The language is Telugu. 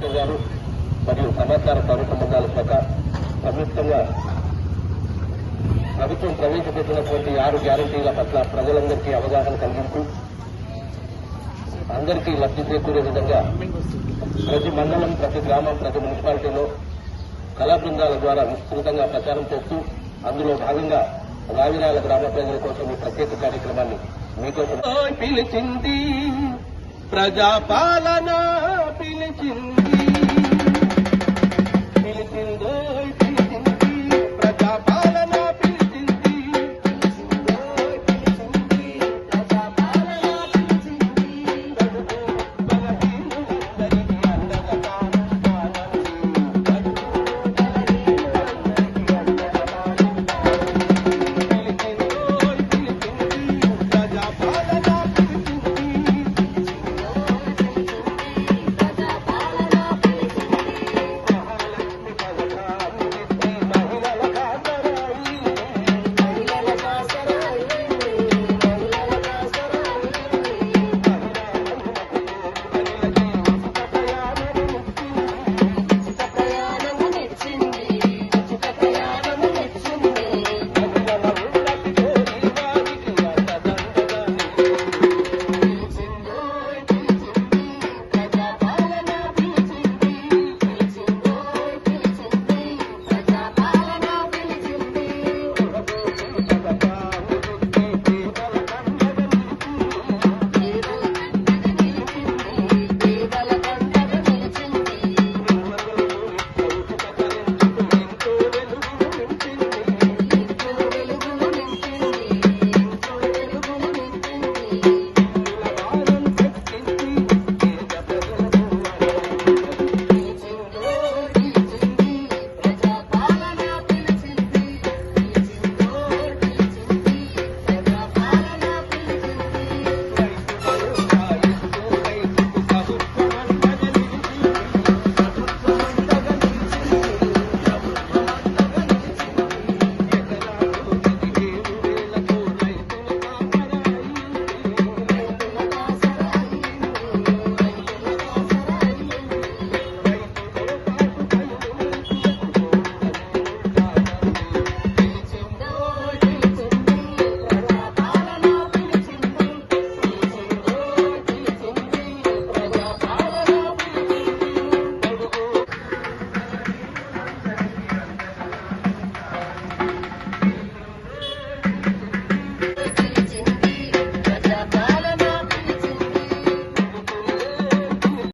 కలెక్టర్ గారు మరియు సమాచార పౌర సంబంధాల శాఖ సంయుక్తంగా ప్రభుత్వం ప్రవేశపెట్టినటువంటి ఆరు గ్యారంటీల పట్ల ప్రజలందరికీ అవగాహన కలిగించు అందరికీ లబ్ధి చేకూరే విధంగా ప్రతి మండలం ప్రతి గ్రామం ప్రతి మున్సిపాలిటీలో కళా బృందాల ద్వారా విస్తృతంగా ప్రచారం చేస్తూ అందులో భాగంగా రావిరాల గ్రామ ప్రజల కోసం ఈ ప్రత్యేక కార్యక్రమాన్ని మీకోసం పిలిచింది ప్రజాపాలన పిలిచింది.